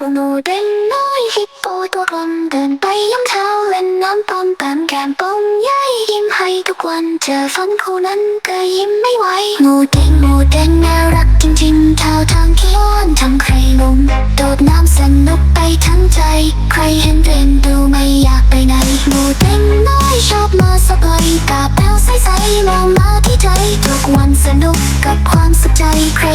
หนูเด็น้อยฮิปโปตัวกลมเดินไปย่ำเท้าเล่นน้ำปอมแปมแก้มปมงย้ยยิ้มให้ทุกวันเจอฝันคู่นั้นก็ยิ้มไม่ไหวหมูเด้งหมูเด้งน่ารักจริงๆเท่าทางขี้อ้อนทำใครลงโดดน้ำสนุกไปทั้งใจ ใครเห็นเรียนดูไม่อยากไปไหนหมูเด้งน้อยชอบมาสบายกาแป้วใสๆมองมาที่ใจทุกวันสนุกกับความสุขใจใคร